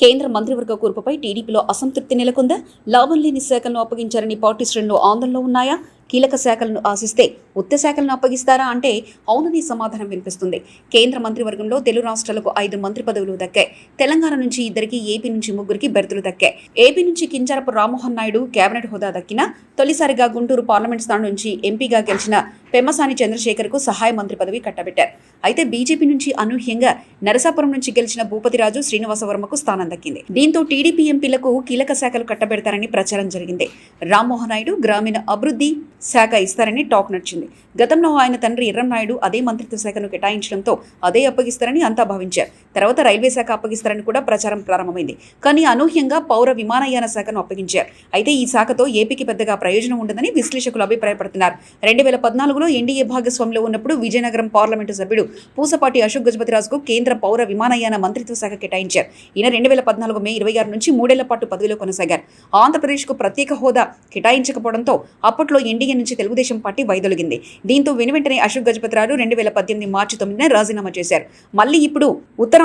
కేంద్ర మంత్రివర్గ కూర్పుపై టీడీపీలో అసంతృప్తి నెలకొందా? లాభం లేని శాఖలను అప్పగించారని పార్టీ శ్రేణులు ఆందోళనలో ఉన్నాయా? కీలక శాఖలను ఆశిస్తే ఉత్త శాఖలను అప్పగిస్తారా అంటే అవునని సమాధానం వినిపిస్తుంది. కేంద్ర మంత్రివర్గంలో తెలుగు రాష్ట్రాలకు ఐదు మంత్రి పదవులు దక్కాయి. తెలంగాణ నుంచి ఇద్దరికి ఏపీ నుంచి ముగ్గురికి బెర్తులు దక్కాయి. ఏపీ నుంచి కింజారపు రామ్మోహన్ నాయుడు కేబినెట్ హోదా దక్కిన తొలిసారిగా గుంటూరు పార్లమెంట్ స్థానం నుంచి ఎంపీగా గెలిచిన పెమ్మసాని చంద్రశేఖర్కు సహాయ మంత్రి పదవి కట్టబెట్టారు. అయితే బీజేపీ నుంచి అనూహ్యంగా నరసాపురం నుంచి గెలిచిన భూపతిరాజు శ్రీనివాసవర్మకు స్థానం దక్కింది. దీంతో టీడీపీ ఎంపీలకు కీలక శాఖలు కట్టబెడతారని ప్రచారం జరిగింది. రామ్మోహన్ నాయుడు గ్రామీణ అభివృద్ధి శాఖ ఇస్తారని టాక్ నడిచింది. గతంలో ఆయన తండ్రి ఎర్రం నాయుడు అదే మంత్రిత్వ శాఖను కేటాయించడంతో అదే అప్పగిస్తారని అంతా భావించారు. తర్వాత రైల్వే శాఖ అప్పగిస్తారని కూడా ప్రచారం ప్రారంభమైంది. కానీ అనూహ్యంగా పౌర విమానయాన శాఖను అప్పగించారు. అయితే ఈ శాఖతో ఏపీకి పెద్దగా ప్రయోజనం ఉండదని విశ్లేషకులు అభిప్రాయపడుతున్నారు. రెండు వేల పద్నాలుగులో ఎన్డీఏ భాగస్వామ్యంలో ఉన్నప్పుడు విజయనగరం పార్లమెంటు సభ్యుడు పూసపాటి అశోక్ గజపతిరాజుకు కేంద్ర పౌర విమానయాన మంత్రిత్వ శాఖ కేటాయించారు. ఈయన రెండు వేల పద్నాలుగు మే ఇరవై ఆరు నుంచి మూడేళ్ళ పాటు పదవిలో కొనసాగారు. ఆంధ్రప్రదేశ్కు ప్రత్యేక హోదా కేటాయించకపోవడంతో అప్పట్లో ఎన్డీఏ నుంచి తెలుగుదేశం పార్టీ వైదొలిగింది. దీంతో వెనువెంటనే అశోక్ గజపతిరాజు రెండు వేల పద్దెనిమిది మార్చి తొమ్మిదిన రాజీనామా చేశారు. మళ్ళీ ఇప్పుడు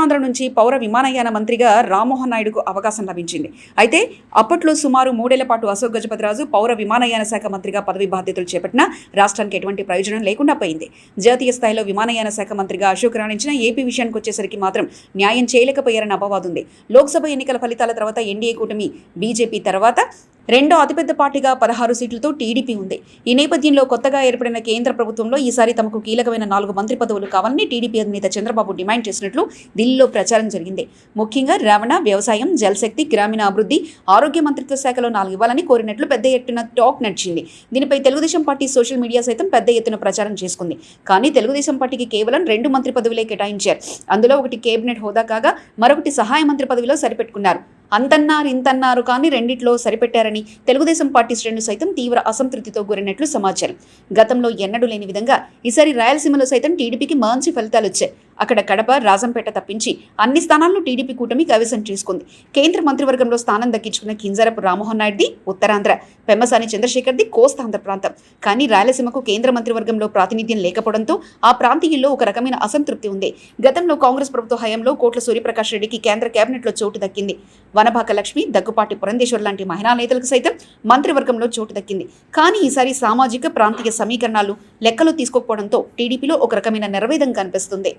ఉత్తరాంధ్ర నుంచి పౌర విమానయాన మంత్రిగా రామ్మోహన్ నాయుడుకు అవకాశం లభించింది. అయితే అప్పట్లో సుమారు మూడేళ్ళ పాటు అశోక్ గజపతిరాజు పౌర విమానయాన శాఖ మంత్రిగా పదవి బాధ్యతలు చేపట్టినా రాష్ట్రానికి ఎటువంటి ప్రయోజనం లేకుండా పోయింది. జాతీయ స్థాయిలో విమానయాన శాఖ మంత్రిగా అశోక్ రాణించిన ఏపీ విషయానికి వచ్చేసరికి మాత్రం న్యాయం చేయలేకపోయారని అపవాదు ఉంది లోక్సభ ఎన్నికల ఫలితాల తర్వాత ఎన్డీఏ కూటమి బీజేపీ తర్వాత రెండో అతిపెద్ద పార్టీగా పదహారు సీట్లతో టీడీపీ ఉంది. ఈ నేపథ్యంలో కొత్తగా ఏర్పడిన కేంద్ర ప్రభుత్వంలో ఈసారి తమకు కీలకమైన నాలుగు మంత్రి పదవులు కావాలని టీడీపీ అధినేత చంద్రబాబు డిమాండ్ చేసినట్లు ఢిల్లీలో ప్రచారం జరిగింది. ముఖ్యంగా రవాణా వ్యవసాయం జలశక్తి గ్రామీణ అభివృద్ధి ఆరోగ్య మంత్రిత్వ శాఖలో నాలుగు ఇవ్వాలని కోరినట్లు పెద్ద ఎత్తున టాక్ నడిచింది. దీనిపై తెలుగుదేశం పార్టీ సోషల్ మీడియా సైతం పెద్ద ఎత్తున ప్రచారం చేసుకుంది. కానీ తెలుగుదేశం పార్టీకి కేవలం రెండు మంత్రి పదవులే కేటాయించారు. అందులో ఒకటి కేబినెట్ హోదా కాగా మరొకటి సహాయ మంత్రి పదవిలో సరిపెట్టుకున్నారు. అంతన్నారు ఇంతన్నారు కానీ రెండిట్లో సరిపెట్టారని తెలుగుదేశం పార్టీ శ్రేణులు సైతం తీవ్ర అసంతృప్తితో గురినట్లు సమాచారం. గతంలో ఎన్నడూ లేని విధంగా ఈసారి రాయలసీమలో సైతం టీడీపీకి మంచి ఫలితాలు వచ్చాయి అక్కడ కడప రాజంపేట తప్పించి అన్ని స్థానాల్లో టీడీపీ కూటమి కైవసం చేసుకుంది. కేంద్ర మంత్రివర్గంలో స్థానం దక్కించుకున్న కింజరపు రామ్మోహన్ నాయుడుది ఉత్తరాంధ్ర పెమ్మసాని చంద్రశేఖర్ది కోస్తాంధ్ర ప్రాంతం. కానీ రాయలసీమకు కేంద్ర మంత్రివర్గంలో ప్రాతినిధ్యం లేకపోవడంతో ఆ ప్రాంతీయుల్లో ఒక రకమైన అసంతృప్తి ఉంది. గతంలో కాంగ్రెస్ ప్రభుత్వ హయాంలో కోట్ల సూర్యప్రకాష్ రెడ్డికి కేంద్ర కేబినెట్లో చోటు దక్కింది. వనభాక లక్ష్మి దగ్గుపాటి పురంధేశ్వర్ లాంటి మహిళా నేతలకు సైతం మంత్రివర్గంలో చోటు దక్కింది. కానీ ఈసారి సామాజిక ప్రాంతీయ సమీకరణాలు లెక్కలో తీసుకోకపోవడంతో టీడీపీలో ఒక రకమైన నిర్వేదం కనిపిస్తుంది.